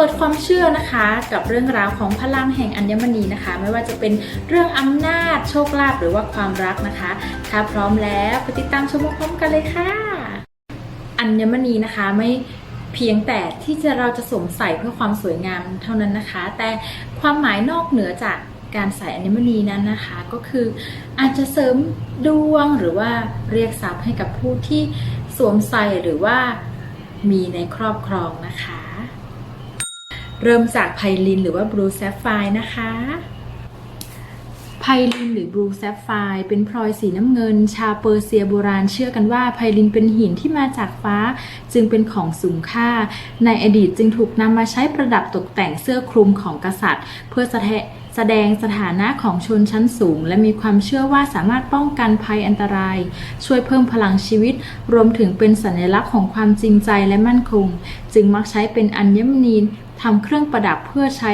ปิดความเชื่อนะคะกับเรื่องราวของพลังแห่งอัญมณีนะคะ ไม่ว่าจะเป็นเรื่องอำนาจโชคลาภหรือว่าความรักนะคะ ถ้าพร้อมแล้วไปติดตามชมพร้อมกันเลยค่ะ อัญมณีนะคะไม่เพียงแต่ที่จะเราจะสวมใส่เพื่อความสวยงามเท่านั้นนะคะ แต่ความหมายนอกเหนือจากการใส่อัญมณีนั้นนะคะก็คืออาจจะเสริมดวงหรือว่าเรียกทรัพย์ให้กับผู้ที่สวมใส่หรือว่ามีในครอบครองนะคะ เริ่มจากไพลินหรือว่าบลูแซฟไฟนะคะไพลินหรือบลูแซฟไฟเป็นพลอยสีน้ำเงิน ชาวเปอร์เซียโบราณเชื่อกันว่าไพลินเป็นหินที่มาจากฟ้า จึงเป็นของสูงค่า ในอดีตจึงถูกนำมาใช้ประดับตกแต่งเสื้อคลุมของกษัตริย์ เพื่อแสดง แสดงสถานะของชนชั้นสูง และมีความเชื่อว่าสามารถป้องกันภัยอันตราย ช่วยเพิ่มพลังชีวิต รวมถึงเป็นสัญลักษณ์ของความจริงใจและมั่นคง จึงมักใช้เป็นอัญมณีทำเครื่องประดับเพื่อใช้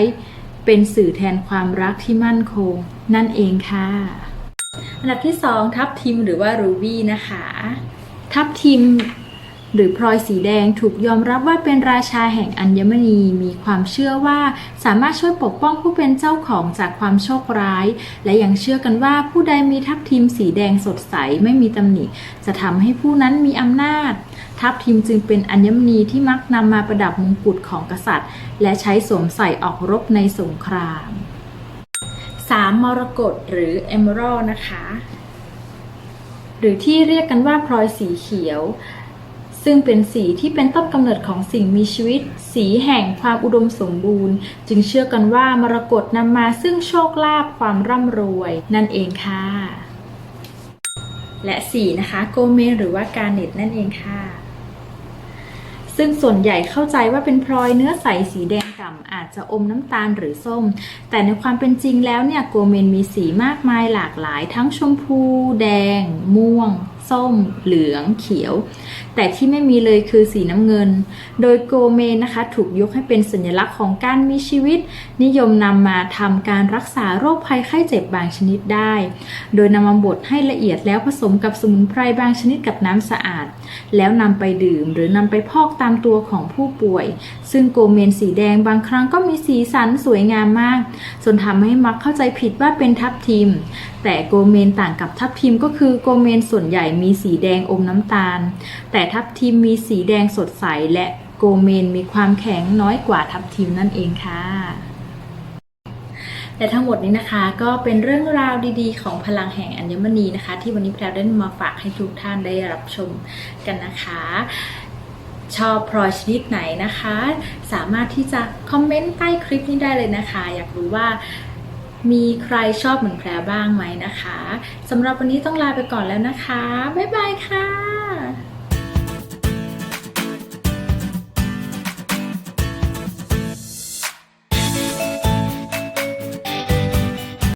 เป็นสื่อแทนความรักที่มั่นคง นั่นเองค่ะ อันดับที่ 2 ทับทิมหรือว่ารูบี้นะคะ ทับทิม หรือพลอยสีแดงถูกยอมรับว่าเป็นราชาแห่งอัญมณีมีความเชื่อว่าสามารถช่วยปกป้องผู้เป็นเจ้าของจากความโชคร้าย และยังเชื่อกันว่าผู้ใดมีทับทิมสีแดงสดใสไม่มีตำหนิ จะทำให้ผู้นั้นมีอำนาจ ทับทิมจึงเป็นอัญมณีที่มักนำมาประดับมงกุฎของกษัตริย์ และใช้สวมใส่ออกรบในสงคราม 3. มรกตหรือ Emerald นะคะ หรือที่เรียกกันว่าพลอยสีเขียว ซึ่งเป็นสีที่เป็นต้นกำเนิดของสิ่งมีชีวิต สีแห่งความอุดมสมบูรณ์ จึงเชื่อกันว่ามรกตนำมาซึ่งโชคลาภความร่ำรวย นั่นเองค่ะ และสีนะคะโกเมนหรือว่าการเน็ตนั่นเองค่ะซึ่งส่วนใหญ่เข้าใจว่าเป็นพลอยเนื้อใสสีแดงก่ำอาจจะอมน้ำตาลหรือส้ม แต่ในความเป็นจริงแล้วเนี่ยโกเมนมีสีมากมายหลากหลาย ทั้งชมพู แดง ม่วง ส้ม เหลือง เขียว แต่ที่ไม่มีเลยคือสีน้ำเงิน โดยโกเมนนะคะถูกยกให้เป็นสัญลักษณ์ของการมีชีวิต นิยมนำมาทำการรักษาโรคภัยไข้เจ็บบางชนิดได้ โดยนำมาบดให้ละเอียดแล้วผสมกับสมุนไพรบางชนิดกับน้ำสะอาด แล้วนำไปดื่มหรือนำไปพอกตามตัวของผู้ป่วย ซึ่งโกเมนสีแดงบางครั้งก็มีสีสันสวยงามมาก จนทำให้มักเข้าใจผิดว่าเป็นทับทิม แต่โกเมนต่างกับทับทิมก็คือโกเมนส่วนใหญ่มีสีแดงอมน้ำตาล แต่ทับทิมมีสีแดงสดใสและโกเมนมีความแข็งน้อยกว่าทับทิมนั่นเองค่ะและทั้งหมดนี้นะคะก็เป็นเรื่องราวดีๆ ของพลังแห่งอัญมณีนะคะ ที่วันนี้แพรวได้มาฝากให้ทุกท่านได้รับชมกันนะคะ ชอบพลอยชนิดไหนนะคะ สามารถที่จะคอมเมนต์ใต้คลิปนี้ได้เลยนะคะ อยากรู้ว่า มีใครชอบเหมือนแพรบ้างไหมนะคะสำหรับวันนี้ต้องลาไปก่อนแล้วนะคะ บ๊ายบายค่ะ